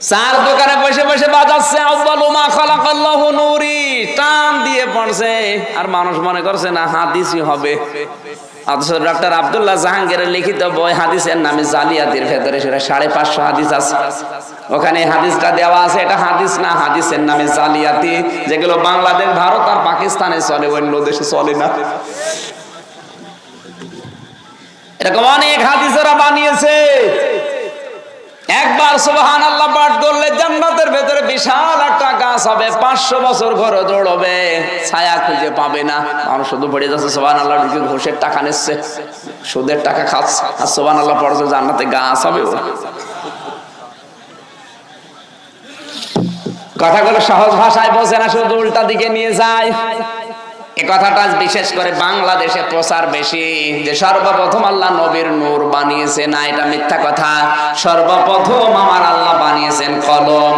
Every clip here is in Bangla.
চার দোকানে বসে বসে বাজাচ্ছে টান দিয়ে পড়ছে। আর মানুষ মনে করছে, না, হাদিসই হবে। ডক্টর জাহাঙ্গীরের লিখিত বই হাদিসের নামে জালিয়াতির ভেতরে সেটা সাড়ে পাঁচশো হাদিস আছে। ওখানে হাদিসটা দেওয়া আছে, এটা হাদিস না, হাদিসের নামে জালিয়াতি। যেগুলো বাংলাদেশ, ভারত আর পাকিস্তানে চলে, অন্য দেশে চলে না। এরকম অনেক হাদিস ওরা বানিয়েছে। একবার সুবহান আল্লাহ পাঠ করলে জান্নাতের ভেতরে বিশাল একটা গাছ হবে, পাঁচশো বছর ঘরে দৌড়বে, ছায়া খুঁজে পাবে না মানুষ শুধু পড়ে যাচ্ছে সোহান আল্লাহ ঘুষের টাকা নিচ্ছে, সুদের টাকা খাচ্ছে, আর সোহান আল্লাহ পড়ছে জান্নাতে গাছ হবে। কথাগুলো সহজ ভাষায় বোঝে না, শুধু উল্টা দিকে নিয়ে যায় এ কথাটা বিশেষ করে বাংলাদেশে প্রচার বেশি, যে সর্বপ্রথম আল্লাহ নবীর নূর বানিয়েছে না, এটা মিথ্যা কথা। সর্বপ্রথম আমার আল্লাহ বানিয়েছেন কলম।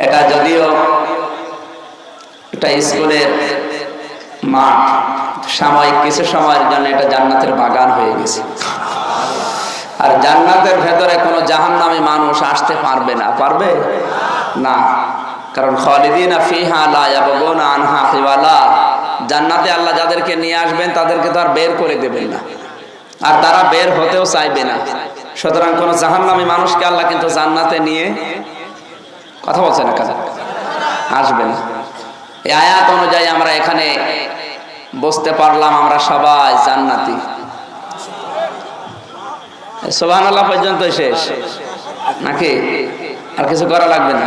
এটা যদিও এটা স্কুলের মাঠ, সাময়িক কিছু সময়ের জন্য এটা জান্নাতের বাগান হয়ে গেছে। আর জান্নাতের ভেতরে কোনো জাহান্নামী মানুষ আসতে পারবে না। পারবে? না। কারণ খালিদিনা জান্নাতে আল্লাহ যাদেরকে নিয়ে আসবেন, তাদেরকে তো আর বের করে দেবেন না। আর তারা বের হতেও চাইবে না। সুতরাং কোনো জাহান্নামী মানুষকে আল্লাহ কিন্তু জান্নাতে নিয়ে কথা বলছেন না কাজা আসবেন। এই আয়াত অনুযায়ী আমরা এখানে বসতে পারলাম, আমরা সবাই জান্নাতি। সোহান আল্লাহ পর্যন্ত শেষ। নাকি? আর কিছু করা লাগবে না?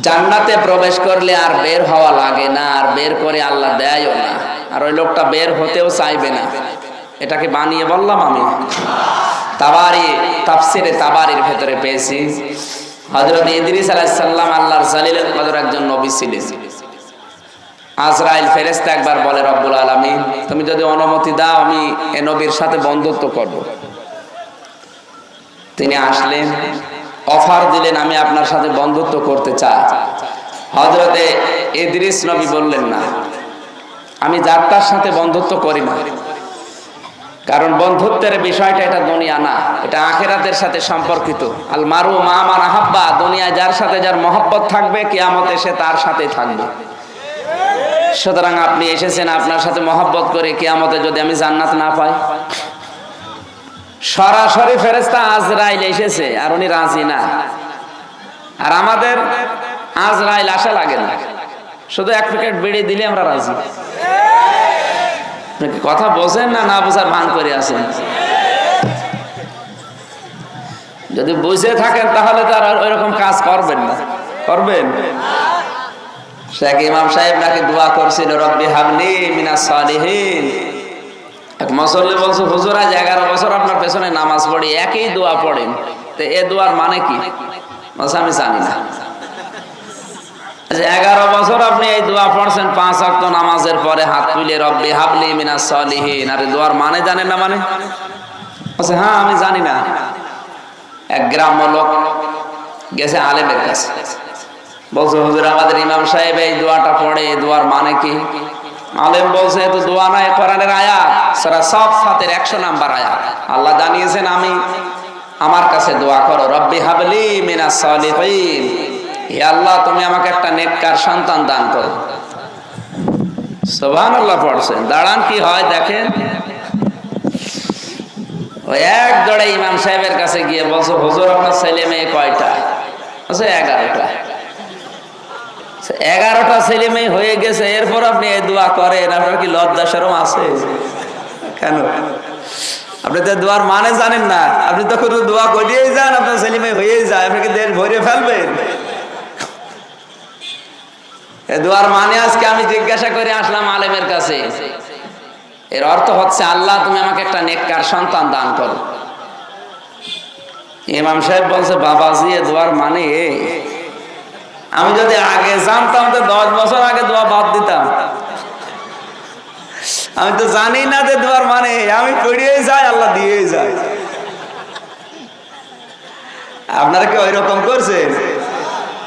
জান্নাতে প্রবেশ করলে আর বের হওয়া লাগে না, আর বের করে আল্লাহ দেয়ও না। আর ওই লোকটা বের হতেও চাইবে না। এটাকে বানিয়ে বললাম আমি। তাবারি, তাফসিরে তাবারির ভেতরে পেয়েছি। হজরত ইদ্রিস আলাইসাল্লাম আল্লাহর জালিলের কদর একজন নবী ছিলেন। আজরাইল ফেরেস্তা একবার বলে, রব্বুল আলমী তুমি যদি অনুমতি দাও, আমি এ নবীর সাথে বন্ধুত্ব করব। তিনি আসলেন, অফার দিলেন, আমি আপনার সাথে বন্ধুত্ব করতে চাই। হজরতে ইদ্রিস নবী বললেন, না, আমি যাত্রার সাথে বন্ধুত্ব করি না। কারণ বন্ধুত্বের বিষয়টা এটা দুনিয়া না, এটা আখেরাতের সাথে সম্পর্কিত। আল মারু মামান আহাব্বা দুনিয়া যার সাথে যার মহব্বত থাকবে, কিয়ামতে সে তার সাথে থাকবে। সুতরাং আপনি এসেছেন আপনার সাথে মহব্বত করে কিয়ামতে যদি আমি জান্নাত না পাই। সরাসরি ফেরেস্তা আজরাইল এসেছে আর উনি রাজি না। আর আমাদের আজরাইল আশা লাগে না। শুধু এক প্যাকেট বিড়ি দিলে আমরা রাজি। কথা বোঝেন না না বোঝার ভান করে আছেন? যদি বুঝে থাকেন, তাহলে তো আর ওইরকম কাজ করবেন না। করবেন? শেখ ইমাম সাহেব নাকি দোয়া করছিল, রব্বি হাবলি মিনা সালিহিন। এক মুসল্লি বলছে, হুজুর, আজ এগারো বছর আপনার পেছনে নামাজ পড়ি, একই দোয়া পড়েন। তো এ দোয়ার মানে কি? আমি জানি না। আচ্ছা, এগারো বছর আপনি এই দোয়া পড়ছেন পাঁচ অক্ট নামাজের পরে হাত তুলে রব্বি হাবলি মিনা সলিহীন। আর দোয়ার মানে জানেন না মানে? হ্যাঁ আমি জানি না। এক গ্রাম্য লোক গেছে আলেমের কাছে। বলছে হুজুর আমাদের ইমাম সাহেব এই দোয়াটা পড়ে এই দোয়ার মানে কি? আলেম বলছে তো দোয়া নয় কোরআনের আয়াত সারা সব সাতের একশো নাম্বার আয়াত। আল্লাহ জানিয়েছেন আমি আমার কাছে দোয়া করো রব্বি হাবলি মিনা সলিহীন। হে আল্লাহ, তুমি আমাকে একটা নেককার সন্তান দান করো। সোভান আল্লাহ পড়ছেন দাঁড়ান, কি হয় দেখেন। ওই এক দৌড়ে ইমাম সাহেবের কাছে গিয়ে বলছো, হুজুর, আপনার ছেলে মেয়ে কয়টা? বলছে, এগারোটা। এগারোটা ছেলে মেয়ে হয়ে গেছে, এরপর আপনি এই দোয়া করেন, আপনার কি লজ্জা সরম আছে? কেন? আপনি তো দোয়ার মানে জানেন না। আপনি তো কোনো দোয়া করিয়েই যান, আপনার ছেলে মেয়ে হয়েই যায়, আপনি কি দেশ ভরে ফেলবেন? দোয়ার মানে আজকে আমি জিজ্ঞাসা করে আসলাম আলেমের কাছে। এর অর্থ হচ্ছে, আল্লাহ, তুমি আমাকে একটা নেককার সন্তান দান করো। ইমাম সাহেব বলছে, বাবাজি, এ দোয়ার মানে আমি যদি আগে জানতাম, তো দশ বছর আগে দোয়া বাদ দিতাম। আমি তো জানি না যে দোয়ার মানে আমি পড়িয়ে যাই, আল্লাহ দিয়ে যায় আপনারা কি ওই রকম করছেন?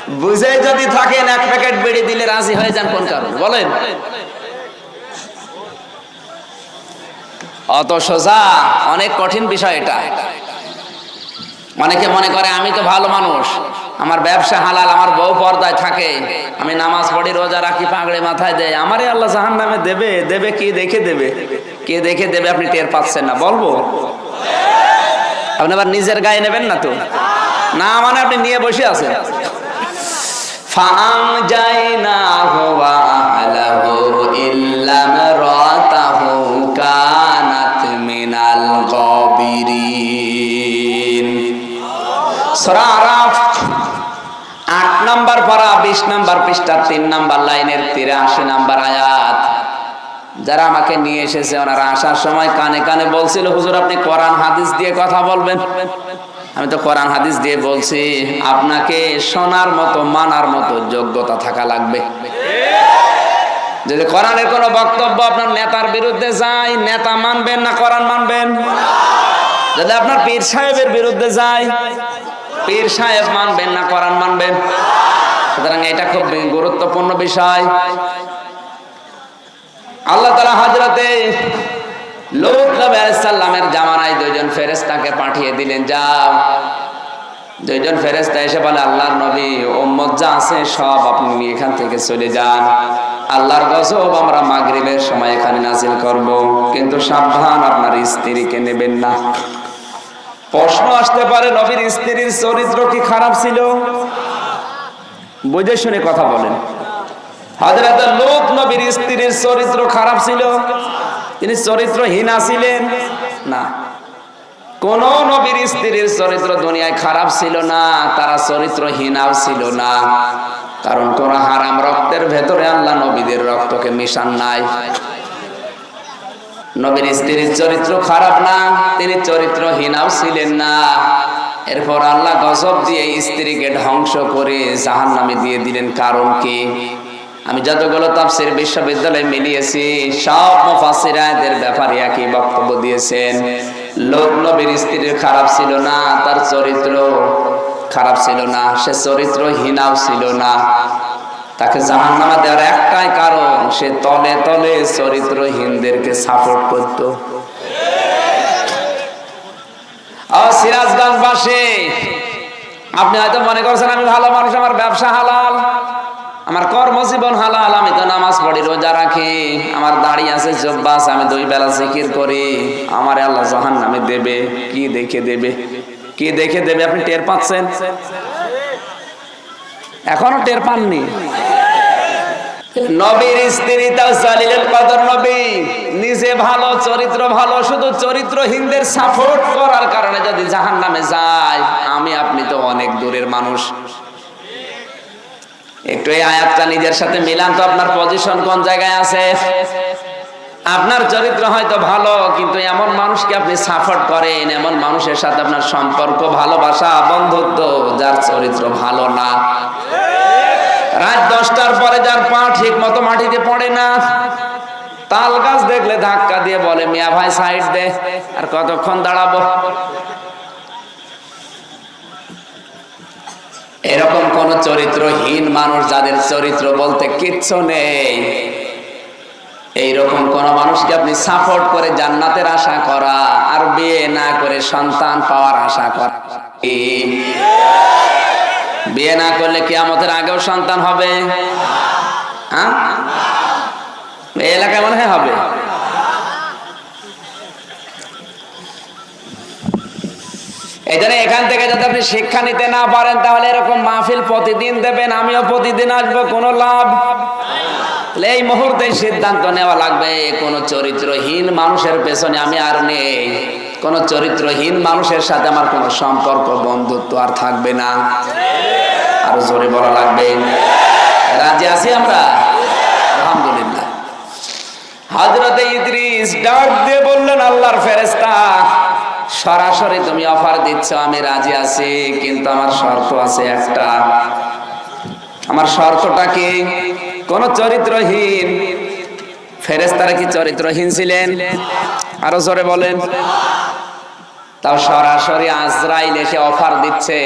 বুঝে যদি থাকেন, এক প্যাকেট বেড়ে দিলে রাজি হয়ে যান কোন কারণ? বলেন। অত সোজা অনেক কঠিন বিষয় এটা। অনেকে মনে করে, আমি তো ভালো মানুষ, আমার ব্যবসা হালাল, আমার বউ পর্দায় থাকে, আমি নামাজ পড়ি, রোজা রাখি, পাগড়ে মাথায় দেয়, আমারে আল্লাহ জাহান নামে দেবে দেবে কি দেখে দেবে? কে দেখে দেবে আপনি টের পাচ্ছেন না? বলব। আপনি আবার নিজের গায়ে নেবেন না তো? না মানে আপনি নিয়ে বসে আছেন। ফাম যাই না আলাহু ইল্লাম রাতাহু কানাত মিনাল গাবিরিন। সূরা আরাফ আট নাম্বার পারা, বিশ নাম্বার পৃষ্ঠার তিন নাম্বার লাইনের তিরাশি নাম্বার আয়াত। যারা আমাকে নিয়ে এসেছে, ওনারা আসার সময় কানে কানে বলছিল, হুজুর, আপনি কোরআন, হাদিস দিয়ে কথা বলবেন? আমি তো কোরআন হাদিস দিয়ে বলছি, আপনাকে শোনার মতো, মানার মতো যোগ্যতা থাকা লাগবে। যদি কোরআনের কোনো বক্তব্য আপনার নেতার বিরুদ্ধে যায়, নেতা মানবেন না, কোরআন মানবেন? যদি আপনার পীর সাহেবের বিরুদ্ধে যায়, পীর সাহেব মানবেন না, কোরআন মানবেন? সুতরাং এটা খুব গুরুত্বপূর্ণ বিষয়। আল্লাহ তালা হাজরাতে লোক সাল্লামের জামানায় দুইজন ফেরেস্তাকে পাঠিয়ে দিলেন, যাও। দুইজন ফেরেস্তা এসে বলে, আল্লাহর নবী ওম্মত যা আছে সব আপনি এখান থেকে চলে যান। আল্লাহর গজব আমরা মাগরিবের সময় এখানে নাজিল করব, কিন্তু সাবধান, আপনার স্ত্রীকে নেবেন না। প্রশ্ন আসতে পারে, নবীর স্ত্রীর চরিত্র কি খারাপ ছিল? বুঝে শুনে কথা বলেন। হাজরাত লোক নবীর স্ত্রীর চরিত্র খারাপ ছিল? তিনি চরিত্রহীনা ছিলেন না। কোন নবীর স্ত্রীর চরিত্র দুনিয়ায় খারাপ ছিল না, তারা চরিত্রহীনাও ছিল না। কারণ কোন হারাম রক্তের ভেতরে আল্লাহ নবীদের রক্তকে মিশান নাই। নবীর স্ত্রীর চরিত্র খারাপ না, তিনি চরিত্রহীনাও ছিলেন না। এরপর আল্লাহ গজব দিয়ে স্ত্রীকে ধ্বংস করে জাহান নামে দিয়ে দিলেন। কারণ কি? আমি যতগুলো তাফসির বিশ্ববিদ্যালয়ে মিলিয়েছি, সব মুফাসসিরাদের ব্যাপারে একই বক্তব্য দিয়েছেন। লোক নবীর স্ত্রীর খারাপ ছিল না, তার চরিত্র খারাপ ছিল না, সে চরিত্রহীনাও ছিল না। তাকে জাহান্নামা দেওয়ার একটাই কারণ, সে তলে তলে চরিত্র চরিত্রহীনদেরকে সাপোর্ট করত। সিরাজগঞ্জবাসী, আপনি হয়তো মনে করছেন আমি ভালো মানুষ, আমার ব্যবসা হালাল। আমার কর্মজীবন হালাল, আমি তো নামাজ পড়ি, রোজা রাখি। আমার দাড়ি আছে জব্বাস আমি দুই বেলা জিকির করি। আমার আল্লাহ জাহান নামে দেবে। কি দেখে দেবে? কি দেখে দেবে আপনি টের পাচ্ছেন? এখনও টের পাননি? নবীর স্ত্রী তাও জালিলের কদর নবী। নিজে ভালো, চরিত্র ভালো, শুধু চরিত্র চরিত্রহীনদের সাপোর্ট করার কারণে যদি জাহান নামে যায়, আমি, আপনি তো অনেক দূরের মানুষ। একটু এই আয়াতটা নিজের সাথে মিলান তো আপনার পজিশন কোন জায়গায় আছে? আপনার চরিত্র হয়তো ভালো, কিন্তু এমন মানুষকে আপনি সাপোর্ট করেন, এমন মানুষের সাথে আপনার সম্পর্ক, ভালোবাসা, বন্ধুত্ব, যার চরিত্র ভালো না। রাত দশটার পরে যার পা ঠিক মতো মাটিতে পড়ে না, তাল গাছ দেখলে ধাক্কা দিয়ে বলে, মিয়া ভাই সাইড দে, আর কতক্ষণ দাঁড়াবো? এরকম কোন চরিত্রহীন মানুষ যাদের চরিত্র বলতে কিচ্ছু নেই। এইরকম কোন মানুষকে আপনি সাপোর্ট করে জান্নাতের আশা করা আর বিয়ে না করে সন্তান পাওয়ার আশা করা বিয়ে না করলে কি আমাদের আগেও সন্তান হবে? হ্যাঁ? এলাকায় মনে হয় হবে। এই জন্য এখান থেকে যদি আপনি শিক্ষা নিতে না পারেন, তাহলে এরকম মাহফিল প্রতিদিন দেবেন, আমিও প্রতিদিন আসব, কোনো লাভ। এই মুহূর্তে সিদ্ধান্ত নেওয়া লাগবে, কোন চরিত্রহীন মানুষের পেছনে আমি আর নেই। কোন চরিত্রহীন মানুষের সাথে আমার কোনো সম্পর্ক, বন্ধুত্ব আর থাকবে না। আরও জোরে বলা লাগবে। রাজি আছি আমরা? আলহামদুলিল্লাহ। হজরতে ইদ্রিস ডাক দিয়ে বললেন, আল্লাহর ফেরেস্তা সরাসরি তুমি অফার দিচ্ছ, আমি রাজি আছি, কিন্তু আমার শর্ত আছে একটা। আমার শর্তটা কি? কোন চরিত্রহীন ফেরেস্তারা কি চরিত্রহীন ছিলেন? আরও জোরে বলেন। তাও সরাসরি আজরাইল এসে অফার দিচ্ছে।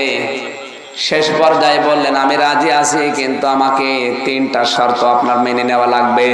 শেষ পর্যায়ে বললেন, আমি রাজি আছি, কিন্তু আমাকে তিনটা শর্ত আপনার মেনে নেওয়া লাগবে।